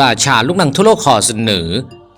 ราชาลูกหนังทั่วโลกขอเสนอ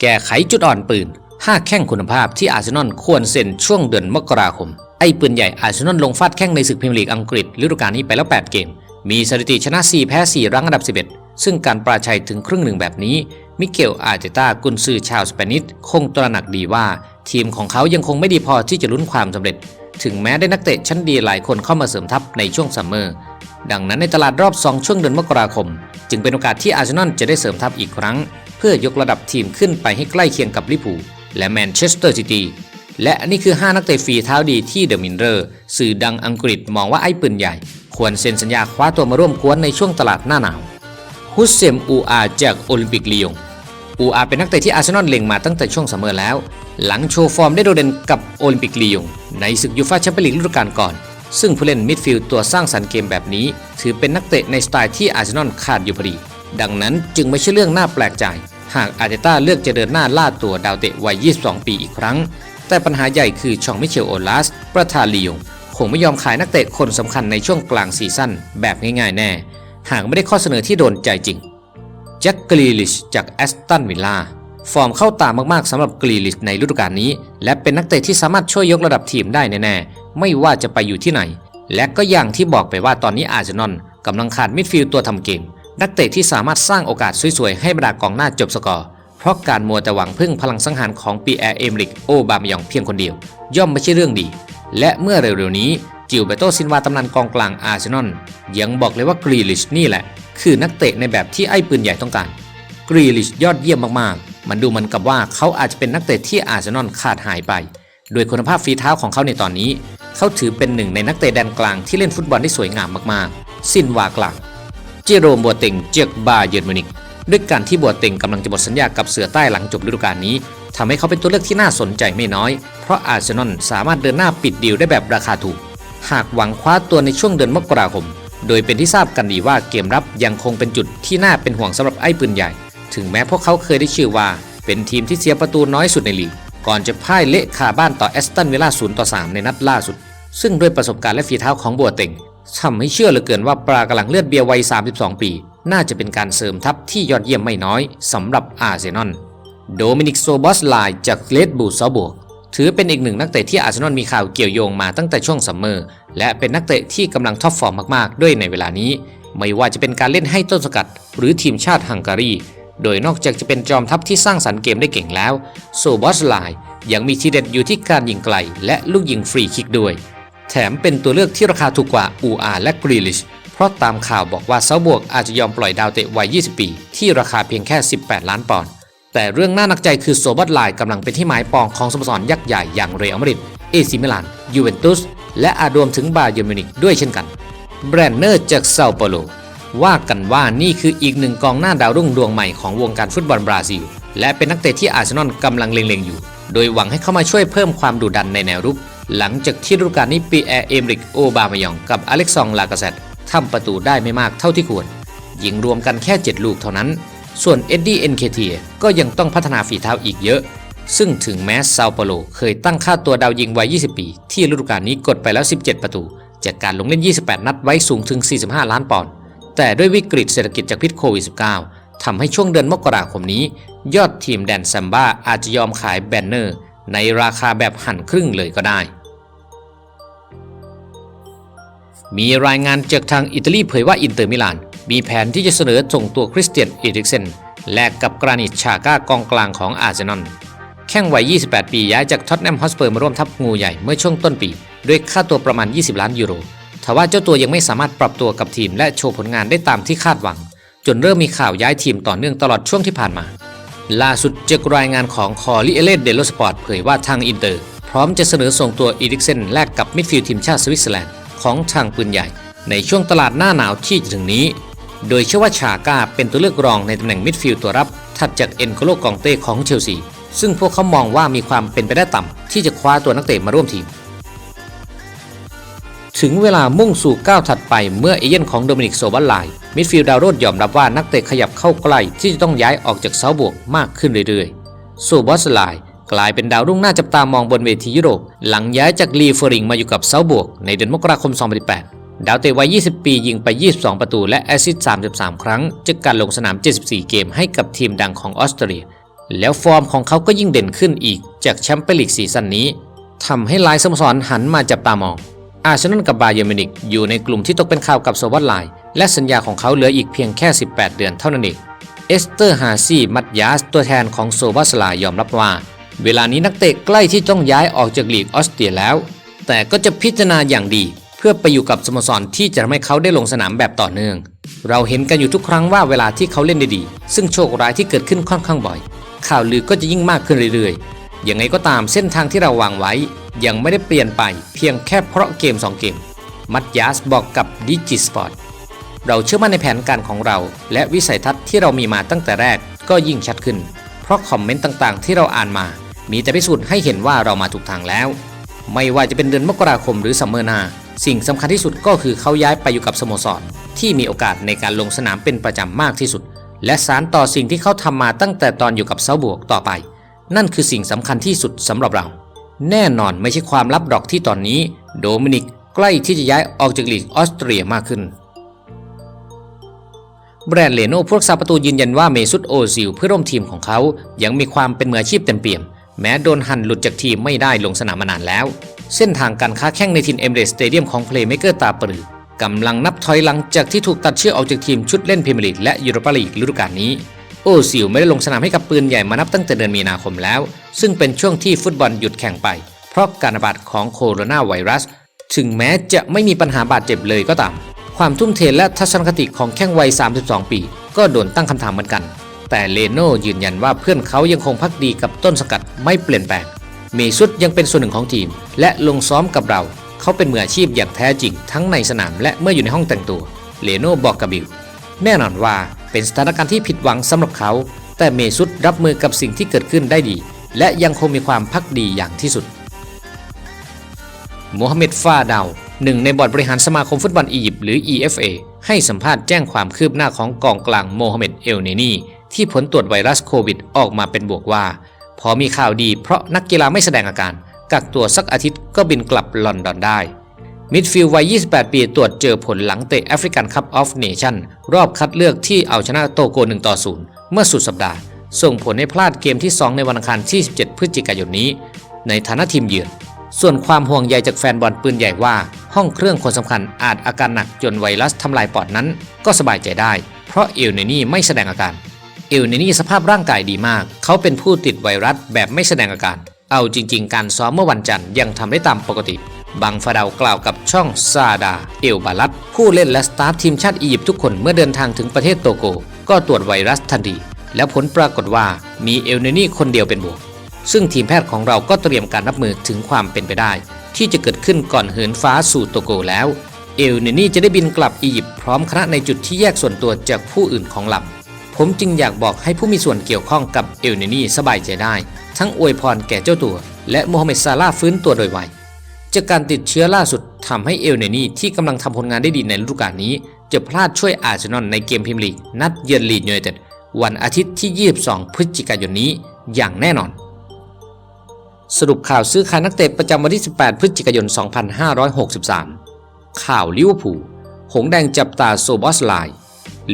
แก้ไขจุดอ่อนปืน 5 แข้งคุณภาพที่อาร์เซนอลควรเซ็นช่วงเดือนมกราคม ไอ้ปืนใหญ่อาร์เซนอลลงฟาดแข้งในศึกพรีเมียร์ลีกอังกฤษฤดูกาลนี้ไปแล้ว 8 เกม มีสถิติชนะ 4 แพ้ 4 รั้งอันดับ 11 ซึ่งการปราชัยถึงครึ่งหนึ่งแบบนี้ มิเกลอาร์เตต้ากุนซือชาวสเปนิชคงตระหนักดีว่า ทีมของเขายังคงไม่ดีพอที่จะลุ้นความสำเร็จ ถึงแม้ได้นักเตะชั้นดีหลายคนเข้ามาเสริมทัพในช่วงซัมเมอร์ ดังนั้นในตลาดรอบ 2 ช่วงเดือนมกราคม จึงเป็นโอกาสที่อาร์เซนอลจะได้เสริมทัพอีกครั้ง เพื่อยกระดับทีมขึ้นไปให้ใกล้เคียงกับลิเวอร์พูและแมนเชสเตอร์ซิตี้และนี่คือ 5 นักเตะฝีเท้าดีที่เดอะมินเรอร์ สื่อดังอังกฤษมองว่าไอ้ปืนใหญ่ ควรเซ็นสัญญาคว้าตัวมาร่วมกวนในช่วงตลาดหน้าหนาวฮุสเซมอูอาจากโอลิมปิกลียงอูอาเป็นนักเตะที่อาร์เซนอลเล็งมาตั้งแต่ช่วงซัมเมอร์แล้ว หลังโชว์ฟอร์มได้โดดเด่นกับโอลิมปิกลียงในศึกยูฟ่าแชมเปี้ยนลีกฤดูกาลก่อน ซึ่งผู้เล่นมิดฟิลด์ตัวสร้างสรรค์เกมแบบนี้ ถือเป็นนักเตะในสไตล์ที่อาร์เซนอลขาดอยู่พอดี ดังนั้นจึงไม่ใช่เรื่องน่าแปลกใจ หากอาร์เตต้าเลือกจะเดินหน้าล่าตัวดาวเตะวัย 22 ปีอีกครั้ง แต่ปัญหาใหญ่คือชองมิเชลโอลาส ประธานลียงคงไม่ยอมขายนักเตะคนสำคัญในช่วงกลางซีซั่นแบบง่ายๆแน่ หากไม่ได้ข้อเสนอที่โดนใจจริงแจ็คกรีลิชจากแอสตันวิลล่า ฟอร์มเข้าตามากๆสำหรับกรีลิชในฤดูกาลนี้ และเป็นนักเตะที่สามารถช่วยยกระดับทีมได้แน่ๆ ไม่ว่าจะไปอยู่ที่ไหน และก็อย่างที่บอกไปว่าตอนนี้อาร์เซนอลกำลังขาดมิดฟิลด์ตัวทำเกม นักเตะที่สามารถสร้างโอกาสสวยๆ ให้บรรดากองหน้าจบสกอร์ เพราะการมัวแต่หวังพึ่งพลังสังหารของปีแอร์เอมริกโอบามยองเพียงคนเดียว ย่อมไม่ใช่เรื่องดี และเมื่อเร็วๆนี้จิวเบโตซินวาตำนานกองกลางอาร์เซนอลยังบอกเลยว่ากรีลิชนี่แหละ คือนักเตะในแบบที่ไอ้ปืนใหญ่ต้องการกรีลิชยอดเยี่ยมมากๆ มันดูเหมือนกับว่าเขาอาจจะเป็นนักเตะที่อาร์เซนอลขาดหายไป โดยคุณภาพฝีเท้าของเขาในตอนนี้ เขาถือเป็นหนึ่งในนักเตะแดนกลางที่เล่นฟุตบอลได้สวยงามมากๆซินวากลางเจโรมบัวเต็งเจยกบาเยิร์มินิกด้วยการที่บัวเต็งกำลังจะหมดสัญญากับเสือใต้หลังจบฤดูกาลนี้ทำให้เขาเป็นตัวเลือกที่น่าสนใจไม่น้อย เพราะอาร์เซนอลสามารถเดินหน้าปิดดีลได้แบบราคาถูก หากหวังคว้าตัวในช่วงเดือนมกราคม โดยเป็นที่ทราบกันดีว่าเกมรับยังคงเป็นจุดที่น่าเป็นห่วงสำหรับไอ้ปืนใหญ่ ถึงแม้พวกเขาเคยได้ชื่อว่า เป็นทีมที่เสียประตูน้อยสุดในลีก ก่อนจะพ่ายเละคาบ้านต่อแอสตันวิลล่า0ต่อ 3 ในนัดล่าสุด ซึ่งด้วยประสบการณ์และฝีเท้าของบัวเต็งทำให้เชื่อเหลือเกินว่าปลากำลังเลือดเบียร์วัย 32 ปี น่าจะเป็นการเสริมทัพที่ยอดเยี่ยมไม่น้อยสำหรับอาร์เซนอลโดมินิกโซบอสไลจากเลดบูซอบวกถือเป็นอีกหนึ่งนักเตะที่อาร์เซนอลมีข่าวเกี่ยวโยงมาตั้งแต่ช่วงซัมเมอร์และเป็นนักเตะที่กำลังท็อปฟอร์มมากๆ ด้วยในเวลานี้ ไม่ว่าจะเป็นการเล่นให้ต้นสกัด หรือทีมชาติฮังการี โดยนอกจากจะเป็นจอมทัพที่สร้างสรรค์เกมได้เก่งแล้วโซบอสไลยังมีทีเด็ดอยู่ที่การยิงไกล และลูกยิงฟรีคิกด้วย แถมเป็นตัวเลือกที่ราคาถูกกว่าอูอาและกรีลิช เพราะตามข่าวบอกว่าเซาบวกอาจจะยอมปล่อยดาวเตะวัย 20 ปี ที่ราคาเพียงแค่ 18 ล้านปอนด์แต่เรื่องน่าหนักใจคือโซบัตไลกำลังเป็นที่หมายปองของสโมสรยักษ์ใหญ่อย่างเรอัลมาดริดเอซิมิลานยูเวนตุสและอาจรวมถึงบาเยิร์มิวนิกด้วยเช่นกัน แบรนเนอร์จากเซาเปาโล ว่ากันว่านี่คืออีกหนึ่งกองหน้าดาวรุ่งดวงใหม่ของวงการฟุตบอลบราซิล และเป็นนักเตะที่อาร์เซนอลกำลังเล็งๆอยู่ โดยหวังให้เข้ามาช่วยเพิ่มความดุดันในแนวรุก หลังจากที่ฤดูกาลนี้ปีแอร์เอมริกโอบามายองกับอเล็กซองลากาเซตทำประตูได้ไม่มากเท่าที่ควร ยิงรวมกันแค่ 7 ลูกเท่านั้น ส่วนเอ็ดดี้เอ็นเคเทียก็ยังต้องพัฒนาฝีเท้าอีกเยอะ ซึ่งถึงแม้ซาโปโลเคยตั้งค่าตัวดาวยิงวัย 20 ปี ที่ฤดูกาลนี้กดไปแล้ว 17 ประตู จากการลงเล่น 28 นัดไว้สูงถึง 45 ล้านปอนด์ แต่ด้วยวิกฤตเศรษฐกิจจากพิษโควิด -19 ทำให้ช่วงเดือนมกราคมนี้ ยอดทีมแดนซัมบ้าอาจจะยอมขายแบนเนอร์ ในราคาแบบหั่นครึ่งเลยก็ได้ มีรายงานจากทางอิตาลีเผยว่าอินเตอร์มิลาน มีแผนที่จะเสนอส่งตัวคริสเตียนเอริกเซนแลกกับกรานิตชาก้ากองกลางของอาร์เซนอลแข้งวัย 28 ปีย้ายจากท็อตแนมฮอสเปอร์มาร่วมทัพงูใหญ่เมื่อช่วงต้นปี ด้วยค่าตัวประมาณ 20 ล้านยูโร ทว่าเจ้าตัวยังไม่สามารถปรับตัวกับทีมและโชว์ผลงานได้ตามที่คาดหวัง จนเริ่มมีข่าวย้ายทีมต่อเนื่องตลอดช่วงที่ผ่านมา ล่าสุดจากรายงานของคอริเอเลเดโลสปอร์ตเผยว่าทางอินเตอร์ พร้อมจะเสนอส่งตัวอีริกเซนแลกกับมิดฟิลด์ทีมชาติสวิตเซอร์แลนด์ของทางปืนใหญ่ ในช่วงตลาดหน้าหนาวที่จะถึงนี้ โดยเชื่อว่าชาก้าเป็นตัวเลือกรองในตำแหน่งมิดฟิลด์ตัวรับถัดจากเอ็นโคโลกองเต้ของเชลซีซึ่งพวกเขามองว่ามีความเป็นไปได้ต่ำที่จะคว้าตัวนักเตะมาร่วมทีม ถึงเวลามุ่งสู่ก้าวถัดไปเมื่อเอเย่นของโดมินิกโซบัลไลน์มิดฟิลด์ดาวโรดยอมรับว่านักเตะขยับเข้าใกล้ที่จะต้องย้ายออกจากเซาบวกมากขึ้นเรื่อยๆโซบอสไลน์กลายเป็นดาวรุ่งน่าจับตามองบนเวทียุโรป หลังย้ายจากลีเฟอริงมาอยู่กับเซาบวกในเดือนมกราคม 2018 ดาวเตะวัย 20 ปียิงไป 22 ประตูและแอซิสต์33 ครั้งจากการลงสนาม 74 เกมให้กับทีมดังของออสเตรเลีย แล้วฟอร์มของเขาก็ยิ่งเด่นขึ้นอีกจากแชมเปี้ยนลีกซีซั่นนี้ทำให้หลายสโมสรหันมาจับตามอง อาร์เซนอลกับบาเยร์มิวนิกอยู่ในกลุ่มที่ตกเป็นข่าวกับโซวัตไลและสัญญาของเขาเหลืออีกเพียงแค่ 18 เดือนเท่านั้นเองเอสเตอร์ฮาซีมัตยาสตัวแทนของโซวัสไลยอมรับว่า เวลานี้นักเตะใกล้ที่ต้องย้ายออกจากลีกออสเตรียแล้ว แต่ก็จะพิจารณาอย่างดี เพื่อไปอยู่กับสโมสรที่จะทำให้เขาได้ลงสนามแบบต่อเนื่อง เราเห็นกันอยู่ทุกครั้งว่าเวลาที่เขาเล่นได้ดี ซึ่งโชคร้ายที่เกิดขึ้นค่อนข้างบ่อย ข่าวลือก็จะยิ่งมากขึ้นเรื่อยๆ ยังไงก็ตามเส้นทางที่เราวางไว้ ยังไม่ได้เปลี่ยนไปเพียงแค่เพราะเกม 2 เกม มัตยาสบอกกับดิจิสปอร์ตเราเชื่อมั่นในแผนการของเรา และวิสัยทัศน์ที่เรามีมาตั้งแต่แรกก็ยิ่งชัดขึ้น เพราะคอมเมนต์ต่างๆ ที่เราอ่านมา มีแต่พิสูจน์ให้เห็นว่าเรามาถูกทางแล้ว ไม่ว่าจะเป็นเดือนมกราคมหรือซัมเมอร์นาสิ่งสำคัญที่สุดก็คือเขาย้ายไปอยู่กับสโมสร ที่มีโอกาสในการลงสนามเป็นประจำมากที่สุด และสารต่อสิ่งที่เขาทำมาตั้งแต่ตอนอยู่กับเซาบวกต่อไป นั่นคือสิ่งสำคัญที่สุดสำหรับเรา แน่นอนไม่ใช่ความลับดอกที่ตอนนี้ โดมินิกใกล้ที่จะย้ายออกจากลีกออสเตรียมากขึ้น แบรนด์เลโน่ผู้รักษาประตูยืนยันว่าเมซุตโอซิลเพื่อร่วมทีมของเขายังมีความเป็นมืออาชีพเต็มเปี่ยม แม้โดนหันหลุดจากทีมไม่ได้ลงสนามมานานแล้ว เส้นทางการค้าแข่งในทีมเอมเรสสเตเดียมของเพลย์เมเกอร์ตาปรือกำลังนับถอยหลังจากที่ถูกตัดเชือกออกจากทีมชุดเล่นพรีเมียร์ลีกและยูโรปาลีกฤดูกาลนี้ โอซิลไม่ได้ลงสนามให้กับปืนใหญ่มานับตั้งแต่เดือนมีนาคมแล้ว ซึ่งเป็นช่วงที่ฟุตบอลหยุดแข่งไป เพราะการระบาดของโคโรนาไวรัส ถึงแม้จะไม่มีปัญหาบาดเจ็บเลยก็ตาม ความทุ่มเทและทัศนคติของแข้งวัย 32 ปี ก็โดนตั้งคำถามเหมือนกัน แต่เลโน่ยืนยันว่าเพื่อนเขายังคงพักดีกับต้นสกัดไม่เปลี่ยนแปลงเมซุตยังเป็นส่วนหนึ่งของทีม และลงซ้อมกับเรา เขาเป็นมืออาชีพอย่างแท้จริงทั้งในสนามและเมื่ออยู่ในห้องแต่งตัวเลโน่บอกกับบิลแน่นอนว่า เป็นสถานการณ์ที่ผิดหวังสำหรับเขา แต่เมซุตรับมือกับสิ่งที่เกิดขึ้นได้ดี และยังคงมีความพักดีอย่างที่สุดโมฮัมเหม็ดฟาดาวหนึ่งในบอร์ดบริหารสมาคมฟุตบอลอียิปต์หรือ EFA ให้สัมภาษณ์แจ้งความคืบหน้าของกองกลางโมฮัมเหม็ดเอลเนนีที่ผลตรวจไวรัสโควิดออกมาเป็นบวกว่า พอมีข่าวดีเพราะนักกีฬาไม่แสดงอาการ กักตัวสักอาทิตย์ก็บินกลับลอนดอนได้ มิดฟิลด์วัย 28 ปีตรวจเจอผลหลังเตะแอฟริกันคัพออฟเนชั่นรอบคัดเลือกที่เอาชนะโตโก1ต่อ0เมื่อสุดสัปดาห์ ส่งผลให้พลาดเกมที่ 2 ในวันอังคารที่ 17 พฤศจิกายนนี้ ในฐานะทีมเยือน ส่วนความห่วงใยจากแฟนบอลปืนใหญ่ว่า ห้องเครื่องคนสำคัญอาจอาการหนักจนไวรัสทำลายปอดนั้น ก็สบายใจได้ เพราะเอลเนนี่ไม่แสดงอาการเอลเนนี่สภาพร่างกายดีมาก เขาเป็นผู้ติดไวรัสแบบไม่แสดงอาการ เอาจริง ๆ การซ้อมเมื่อวันจันทร์ยังทำได้ตามปกติ บังฟาดาวกล่าวกับช่องซาดา เอลบาลัตผู้เล่นและสตาฟทีมชาติอียิปต์ทุกคนเมื่อเดินทางถึงประเทศโตโก ก็ตรวจไวรัสทันทีแล้วผลปรากฏว่ามีเอลเนนี่คนเดียวเป็นบวก ซึ่งทีมแพทย์ของเราก็เตรียมการรับมือถึงความเป็นไปได้ ที่จะเกิดขึ้นก่อนเหินฟ้าสู่โตโกแล้ว เอลเนนี่จะได้บินกลับอียิปต์พร้อมคณะในจุดที่แยกส่วนตัวจากผู้อื่นของลำผมจึงอยากบอกให้ผู้มีส่วนเกี่ยวข้องกับเอลเนนี่สบายใจได้ ทั้งอวยพรแก่เจ้าตัว และโมฮัมเหม็ดซาลาฟื้นตัวโดยไว จากการติดเชื้อล่าสุดทำให้เอลเนนี่ที่กำลังทำผลงานได้ดีในฤดูกาลนี้ จะพลาดช่วยอาร์เซนอลในเกมพรีเมียร์ลีนัดเยือนลีดยูไนเต็ดวันอาทิตย์ที่ 22 พฤศจิกายนนี้อย่างแน่นอน สรุปข่าวซื้อขายนักเตะประจำวันที่ 18 พฤศจิกายน 2563 ข่าวลิเวอร์พูลหงแดงจับตาโซบอสไลน์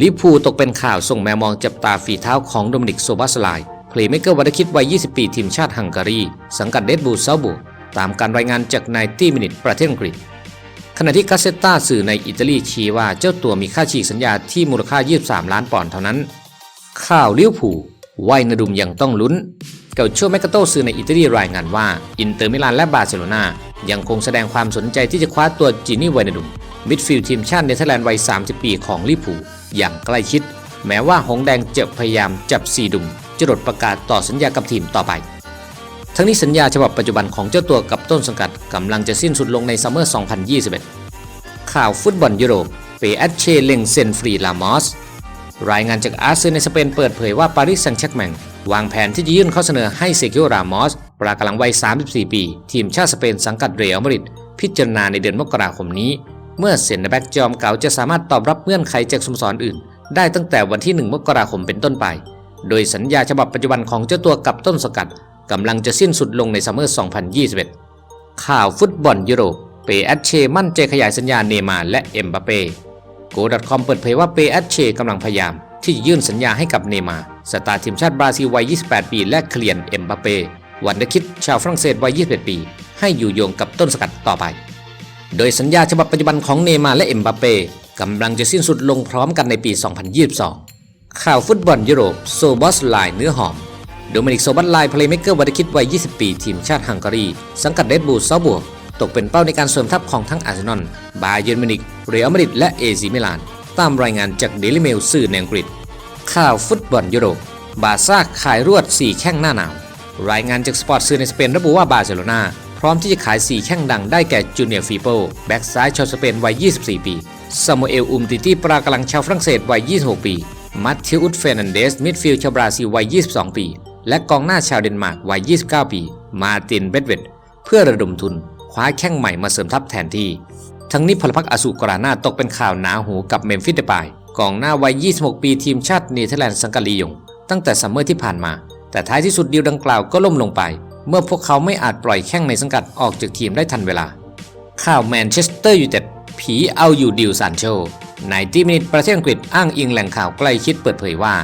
ลิเวอร์พูลตกเป็นข่าวส่งแมวมองจับตาฝีเท้าของโดมินิกโซบอสไลน์เพลย์เมเกอร์วัตคิดวัย 20 ปีทีมชาติฮังการี สังกัดเดดบูเซาบู ตามการรายงานจากนายตี้มินิตประเทศอังกฤษ ขณะที่กาเซตตาสื่อในอิตาลีชี้ว่าเจ้าตัวมีค่าฉีกสัญญาที่มูลค่า 23 ล้านปอนด์เท่านั้น ข่าวลิวอร์พูลไวยนดุมยังต้องลุ้น เกาโชแมกาโตสื่อในอิตาลีรายงานว่า อินเตอร์มิลานและบาร์เซโลนายังคงแสดงความสนใจที่จะคว้าตัวจินี่ไวยนดุมมิดฟิลด์ทีมชาติเนเธอร์แลนด์วัย 30 ปีของลิเวอร์พูอย่างใกล้ชิด แม้ว่าหงแดงจะพยายามจับซีดุมจรดประกาศต่อสัญญากับทีมต่อไป ทั้งนี้สัญญาฉบับปัจจุบันของเจ้าตัวกับต้นสังกัดกำลังจะสิ้นสุดลงในซัมเมอร์ 2021 ข่าวฟุตบอลยุโรปเปแอตเชเลงเซนฟรีลามอสรายงานจากอาร์เซนในสเปนเปิดเผยว่าปารีสแซงต์แชร์กแมงวางแผนที่จะยื่นข้อเสนอให้เซกิโอรามอสปรากำลังวัย 34 ปี ทีมชาติสเปนสังกัดเรอัลมาดริดพิจารณาในเดือนมกราคมนี้ เมื่อเซนแบ็กจอมเก่าจะสามารถตอบรับเงื่อนไขจากสโมสรอื่น ได้ตั้งแต่วันที่ 1 มกราคมเป็นต้นไป โดยสัญญาฉบับปัจจุบันของเจ้าตัวกับต้นสกัด กำลังจะสิ้นสุดลงในซัมเมอร์ 2021 ข่าวฟุตบอลยุโรป เปแอชเชมั่นใจขยายสัญญาเนมาและเอ็มบัปเป้โกดคอมเปิดเผยว่าเปแอชเชกำลังพยายาม ที่จะยื่นสัญญาให้กับเนมาสตาร์ทีมชาติบราซิลวัย 28 ปี และเคลียนเอ็มบัปเป้วันเดคิดชาวฝรั่งเศสวัย 21 ปี ให้อยู่โยงกับต้นสกัดต่อไป โดยสัญญาฉบับปัจจุบันของเนมาและเอ็มบัปเป้กำลังจะสิ้นสุดลงพร้อมกันในปี 2022 ข่าวฟุตบอลยุโรปโซบอสไลน์เนื้อหอม โดมินิกโซบัสไลน์เพลย์เมกเกอร์วัยคิดวัย 20 ปี ทีมชาติฮังการี สังกัดเรดบูลซาบวกตกเป็นเป้าในการเสริมทัพของทั้งอาร์เซนอล บาเยิร์นมินิก เรอัลมาดริด และเอซีมิลาน ตามรายงานจากเดลิเมลสื่อในอังกฤษ ข่าวฟุตบอลยุโรป บาซ่าขายรวด 4 แข้งหน้าหนาว รายงานจากสปอร์ตสื่อในสเปนระบุว่าบาร์เซโลนาพร้อมที่จะขาย 4 แข้งดังได้แก่จูเนียร์ฟีโปแบ็กซ้ายชาวสเปนวัย 24 ปีซามูเอล อุมติตี้ปรากำลังชาวฝรั่งเศสวัย 26 ปี มัตเทอุสเฟรนันเดส มิดฟิลด์ชาวบราซิลวัย 22 ปี และกองหน้าชาวเดนมาร์กวัย 29 ปี มาร์ตินเบดเวดเพื่อระดมทุนคว้าแข้งใหม่มาเสริมทัพแทนที่ ทั้งนี้พลพรรคอสุกรานาตกเป็นข่าวหนาหูกับเมมฟิสเดปายกองหน้าวัย 26 ปีทีมชาติเนเธอร์แลนด์สังกะลียง ตั้งแต่ซัมเมอร์ที่ผ่านมา แต่ท้ายที่สุดดีลดังกล่าวก็ล่มลงไป เมื่อพวกเขาไม่อาจปล่อยแข้งในสังกัดออกจากทีมได้ทันเวลา ข่าวแมนเชสเตอร์ยูไนเต็ดผีเอาอยู่ดิวซานโชในที่มินิตประเทศอังกฤษอ้างอิงแหล่งข่าวใกล้ชิดเปิดเผยว่า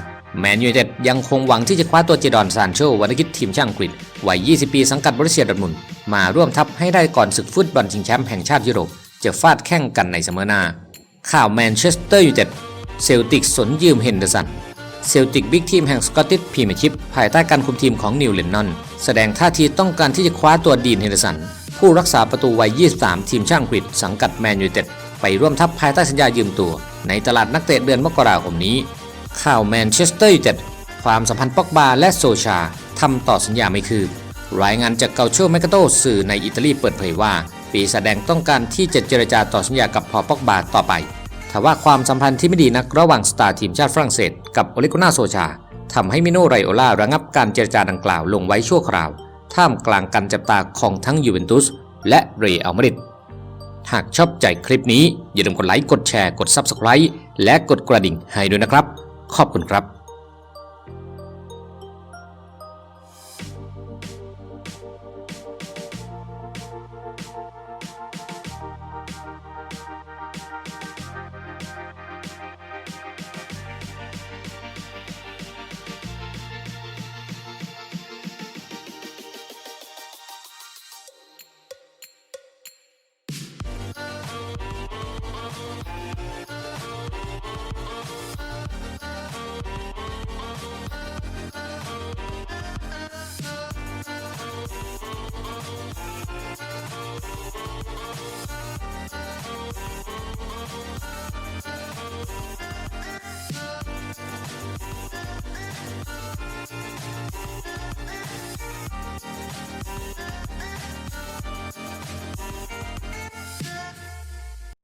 แมนยูเต็ดยังคงหวังที่จะคว้าตัวเจดอนซานโชวันกิจทีมชาติอังกฤษวัย 20 ปีสังกัดบริเซียดอร์ทมุนมาร่วมทัพให้ได้ก่อนศึกฟุตบอลชิงแชมป์แห่งชาติยุโรป จะฟาดแข่งกันในเสมอหน้า ข่าวแมนเชสเตอร์ยูไนเต็ดเซลติกสนยืมเฮนเดอร์สันเซลติกบิ๊กทีมแห่งสกอตติชพรีเมียร์ชิพภายใต้การคุมทีมของนิวเลนนอน แสดงท่าทีต้องการที่จะคว้าตัวดีนเฮนเดอร์สันผู้รักษาประตูวัย 23 ทีมชาติอังกฤษสังกัดแมนยูไนเต็ดไปร่วมทัพภายใต้สัญญายืมตัว ในตลาดนักเตะเดือนมกราคมนี้ ข่าวแมนเชสเตอร์ยูไนเต็ดความสัมพันธ์ปอกบาและโซชาทำต่อสัญญาไม่คืบรายงานจากเกาโชแมกาโตสื่อในอิตาลีเปิดเผยว่า ปีแสดงต้องการที่จะเจรจาต่อสัญญากับพอปอกบาต่อไปทว่าความสัมพันธ์ที่ไม่ดีนักระหว่างสตาร์ทีมชาติฝรั่งเศสกับโอเลกุน่าโซชาทำให้มิโนไรโอลาระงับการเจรจาดังกล่าวลงไว้ชั่วคราว ท่ามกลางการจับตาของทั้งยูเวนตุสและเรอัลมาดริดหากชอบใจคลิปนี้อย่าลืมกดไลค์กดแชร์กด Subscribe และกดกระดิ่งให้ด้วยนะครับ ขอบคุณครับ